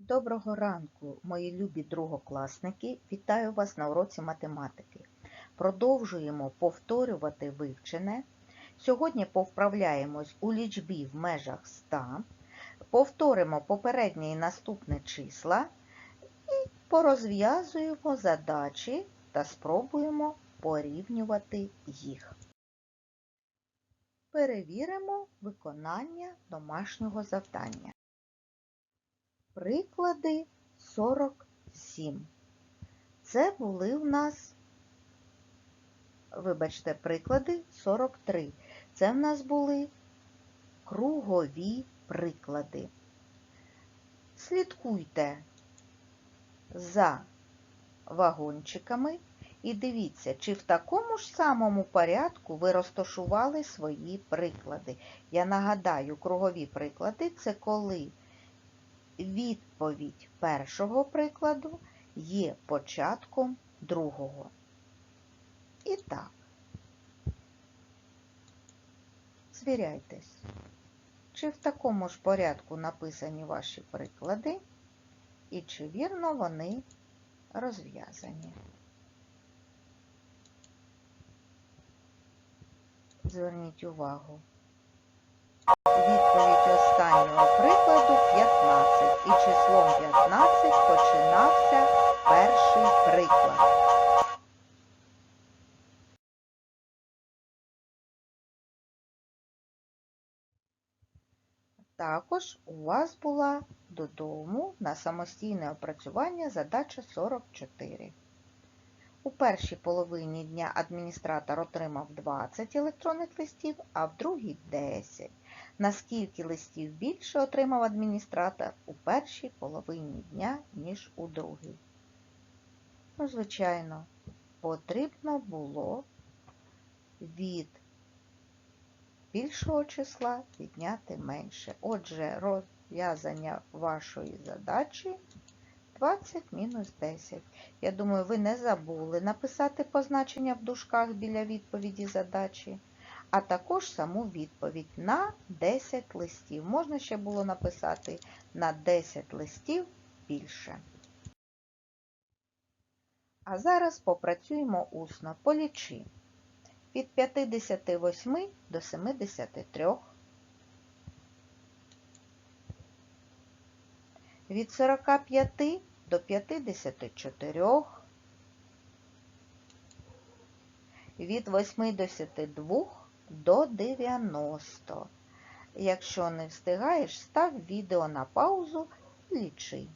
Доброго ранку, мої любі другокласники! Вітаю вас на уроці математики. Продовжуємо повторювати вивчене. Сьогодні повправляємось у лічбі в межах 100, повторимо попереднє і наступне числа і порозв'язуємо задачі та спробуємо порівнювати їх. Перевіримо виконання домашнього завдання. Приклади 47. Це були в нас, вибачте, приклади 43. Це в нас були кругові приклади. Слідкуйте за вагончиками і дивіться, чи в такому ж самому порядку ви розташували свої приклади. Я нагадаю, кругові приклади це коли відповідь першого прикладу є початком другого. І так, звіряйтесь, чи в такому ж порядку написані ваші приклади, і чи вірно вони розв'язані. Зверніть увагу. Останнього прикладу 15. І числом 15 починався перший приклад. Також у вас була додому на самостійне опрацювання задача 44. У першій половині дня адміністратор отримав 20 електронних листів, а в другій 10. Наскільки листів більше отримав адміністратор у першій половині дня, ніж у другій? Ну, звичайно, потрібно було від більшого числа відняти менше. Отже, розв'язання вашої задачі 20 мінус 10. Я думаю, ви не забули написати позначення в дужках біля відповіді задачі, а також саму відповідь на 10 листів. Можна ще було написати на 10 листів більше. А зараз попрацюємо усно. Полічи. Від 58 до 73. Від 45 до 54, від 82 до 90. Якщо не встигаєш, став відео на паузу і лічи.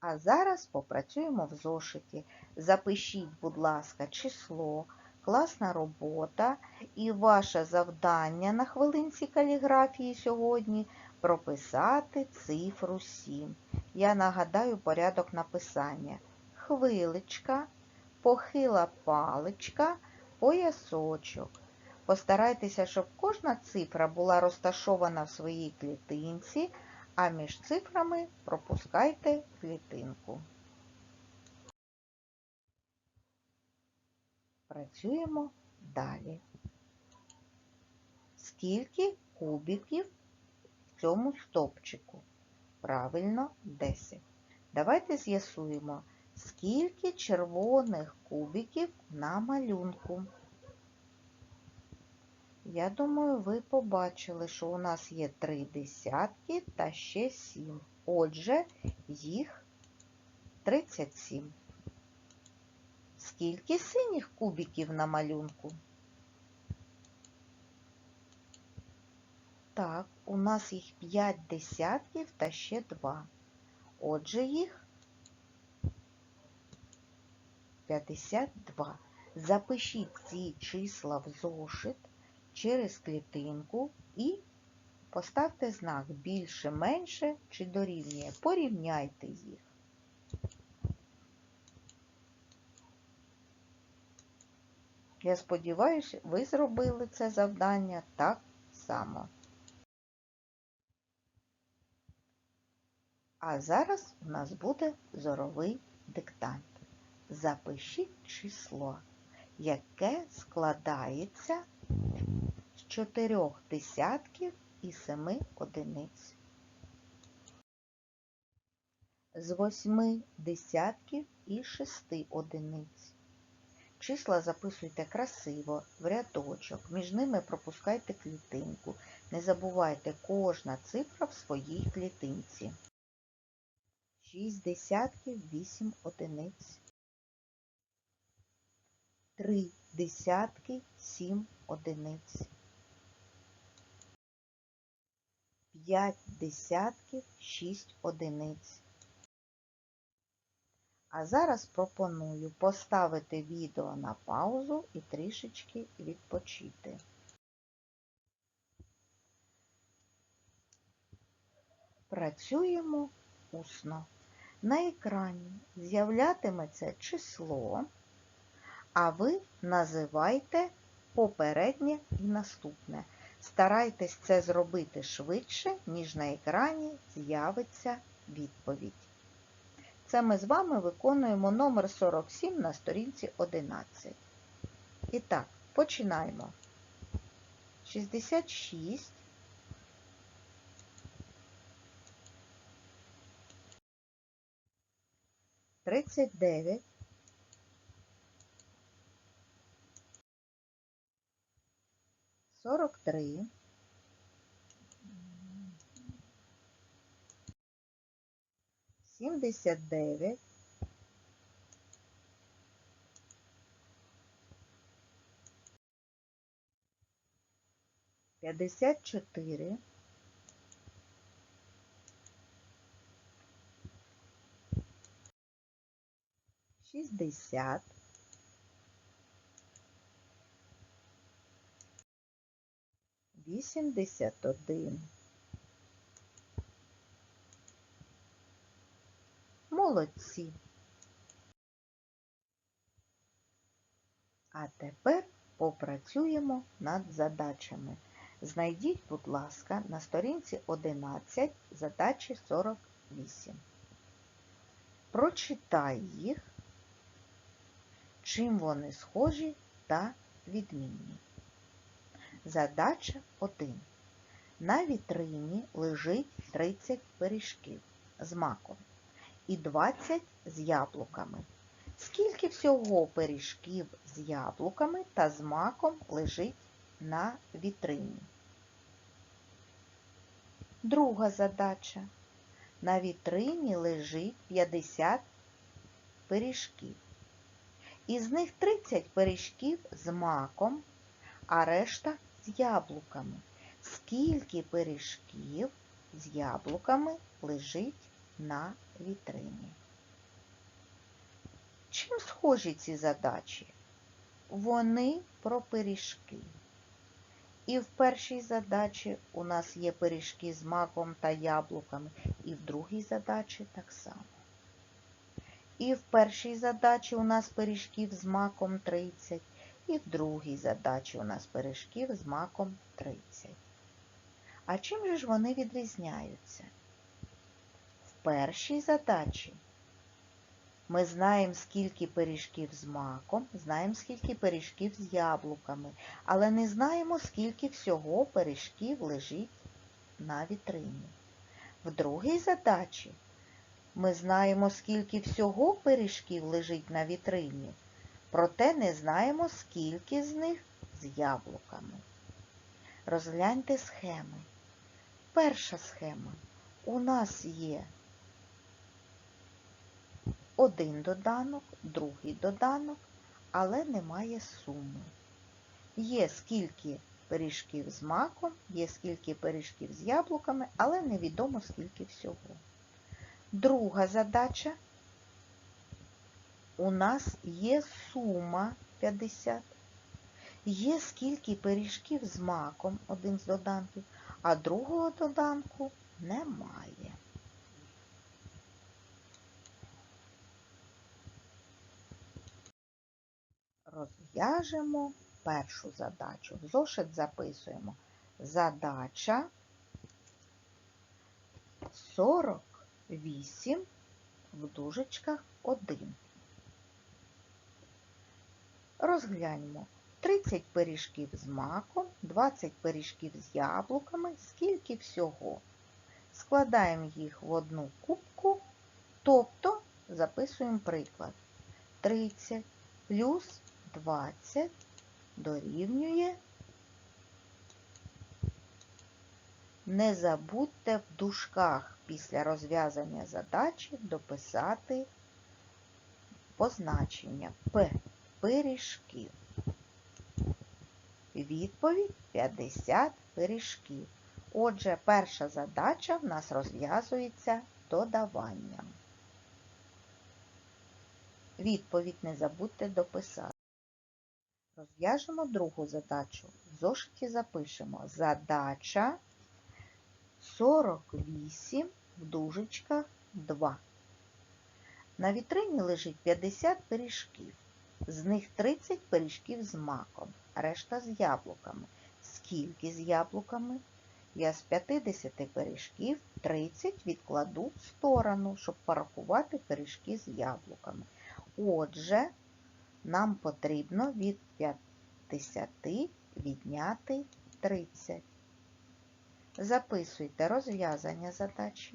А зараз попрацюємо в зошиті. Запишіть, будь ласка, число, класна робота і ваше завдання на хвилинці каліграфії сьогодні прописати цифру 7. Я нагадаю порядок написання. Хвиличка, похила паличка, поясочок. Постарайтеся, щоб кожна цифра була розташована в своїй клітинці, а між цифрами пропускайте клітинку. Працюємо далі. Скільки кубиків в цьому стопчику? Правильно, 10. Давайте з'ясуємо, скільки червоних кубиків на малюнку. Я думаю, ви побачили, що у нас є три десятки та ще 7. Отже, їх 37. Скільки синіх кубиків на малюнку? Так, у нас їх 5 десятків та ще 2. Отже, їх 52. Запишіть ці числа в зошит через клітинку і поставте знак більше, менше чи дорівнює. Порівняйте їх. Я сподіваюся, ви зробили це завдання так само. А зараз у нас буде зоровий диктант. Запишіть число, яке складається з чотирьох десятків і семи одиниць. з восьми десятків і шести одиниць. Числа записуйте красиво, в рядочок, між ними пропускайте клітинку. Не забувайте, кожна цифра в своїй клітинці. 6 десятків 8 одиниць. 3 десятки 7 одиниць. 5 десятків 6 одиниць. А зараз пропоную поставити відео на паузу і трішечки відпочити. Працюємо усно. На екрані з'являтиметься число, а ви називайте попереднє і наступне. Старайтесь це зробити швидше, ніж на екрані з'явиться відповідь. Це ми з вами виконуємо номер 47 на сторінці 11. І так, починаємо. 66. Тридцять дев'ять. Сорок три. Сімдесят дев'ять. Чотири. Шістдесят. Вісімдесят один. Молодці. А тепер попрацюємо над задачами. Знайдіть, будь ласка, на сторінці 11 задачі 48. Прочитай їх, чим вони схожі та відмінні. Задача 1. На вітрині лежить 30 пиріжків з маком і 20 з яблуками. Скільки всього пиріжків з яблуками та з маком лежить на вітрині? Друга задача. На вітрині лежить 50 пиріжків. Із них 30 пиріжків з маком, а решта яблуками. Скільки пиріжків з яблуками лежить на вітрині? Чим схожі ці задачі? Вони про пиріжки. І в першій задачі у нас є пиріжки з маком та яблуками, і в другій задачі так само. І в першій задачі у нас пиріжків з маком 30, і в другій задачі у нас пиріжків з маком 30. А чим же ж вони відрізняються? В першій задачі ми знаємо, скільки пиріжків з маком, знаємо, скільки пиріжків з яблуками, але не знаємо, скільки всього пиріжків лежить на вітрині. В другій задачі ми знаємо, скільки всього пиріжків лежить на вітрині, проте не знаємо, скільки з них з яблуками. Розгляньте схеми. Перша схема. У нас є один доданок, другий доданок, але немає суми. Є скільки пиріжків з маком, є скільки пиріжків з яблуками, але невідомо скільки всього. Друга задача. У нас є сума 50. Є скільки пиріжків з маком, один з доданків, а другого доданку немає. Розв'яжемо першу задачу. В зошит записуємо задача 48 в дужечках 1. Розгляньмо 30 пиріжків з маком, 20 пиріжків з яблуками, скільки всього. Складаємо їх в одну кубку, Тобто записуємо приклад. 30 плюс 20 дорівнює. Не забудьте в дужках після розв'язання задачі дописати позначення П пиріжків. Відповідь 50 пиріжків. Отже, перша задача в нас розв'язується додаванням. Відповідь не забудьте дописати. Розв'яжемо другу задачу. В зошиті запишемо задача 48 в дужечках 2. На вітрині лежить 50 пиріжків. З них 30 пиріжків з маком, решта з яблуками. Скільки з яблуками? Я з 50 пиріжків 30 відкладу в сторону, щоб порахувати пиріжки з яблуками. Отже, нам потрібно від 50 відняти 30. Записуйте розв'язання задачі.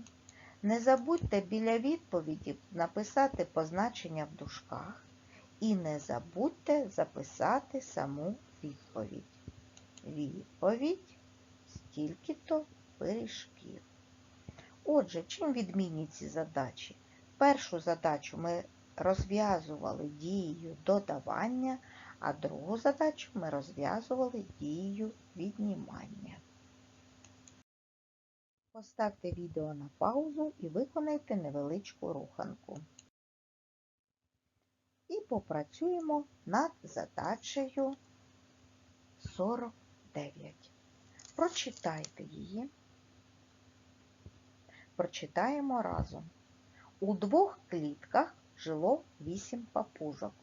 Не забудьте біля відповіді написати позначення в дужках. І не забудьте записати саму відповідь. Відповідь стільки-то пиріжків. Отже, чим відмінні ці задачі? Першу задачу ми розв'язували дією додавання, а другу задачу ми розв'язували дією віднімання. Поставте відео на паузу і виконайте невеличку руханку. І попрацюємо над задачею 49. Прочитайте її. Прочитаємо разом. У двох клітках жило 8 папужок.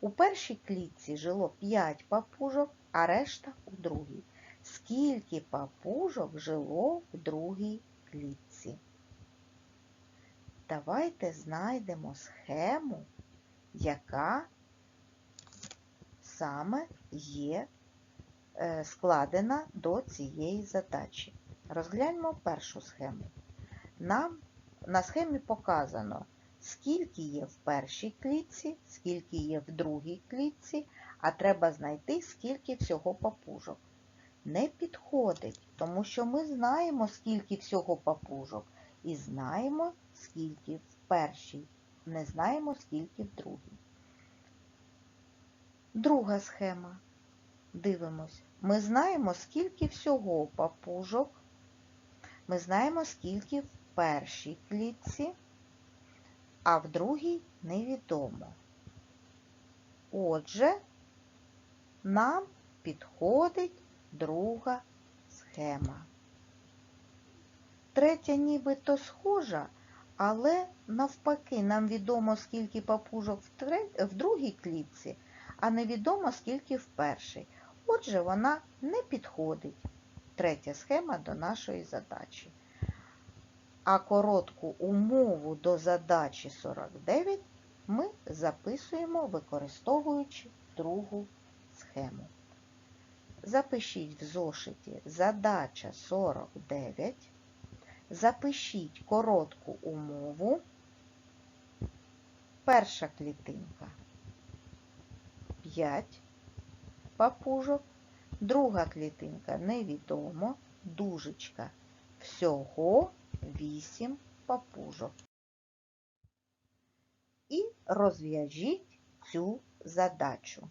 У першій клітці жило 5 папужок, а решта у другій. Скільки папужок жило в другій клітці? Давайте знайдемо схему, яка саме є е, складена до цієї задачі. Розгляньмо першу схему. Нам на схемі показано, скільки є в першій клітці, скільки є в другій клітці, а треба знайти, скільки всього папужок. Не підходить, тому що ми знаємо, скільки всього папужок, і знаємо, скільки в першій, не знаємо, скільки в другій. Друга схема. Дивимось. Ми знаємо, скільки всього папужок. Ми знаємо, скільки в першій клітці, а в другій невідомо. Отже, нам підходить друга схема. Третя нібито схожа, але навпаки, нам відомо, скільки папужок в, тре- в другій клітці, а невідомо, скільки в першій. Отже, вона не підходить. Третя схема до нашої задачі. А коротку умову до задачі 49 ми записуємо, використовуючи другу схему. Запишіть в зошиті задача 49. Запишіть коротку умову. Перша клітинка 5 папужок, друга клітинка невідомо, дужечка всього 8 папужок. І розв'яжіть цю задачу.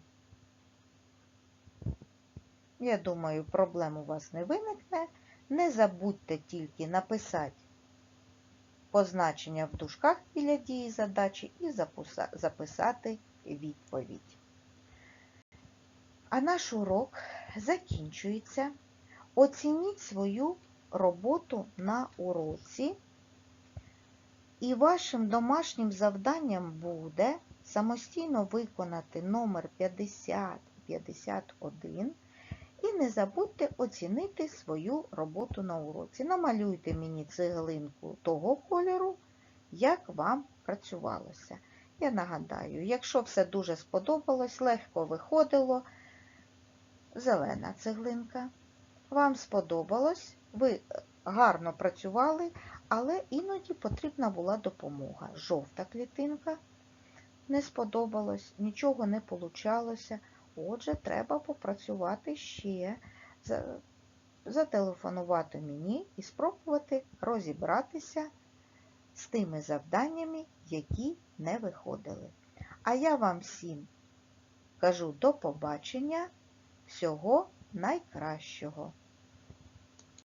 Я думаю, проблем у вас не виникне. Не забудьте тільки написати позначення в дужках біля дії задачі і записати відповідь. А наш урок закінчується. Оцініть свою роботу на уроці. І вашим домашнім завданням буде самостійно виконати номер 50-51 і не забудьте оцінити свою роботу на уроці. Намалюйте мені цеглинку того кольору, як вам працювалося. Я нагадаю, якщо все дуже сподобалось, легко виходило, зелена цеглинка. Вам сподобалось, ви гарно працювали, але іноді потрібна була допомога. Жовта клітинка не сподобалось, нічого не получалося. Отже, треба попрацювати ще, зателефонувати мені і спробувати розібратися з тими завданнями, які не виходили. А я вам всім кажу до побачення, всього найкращого.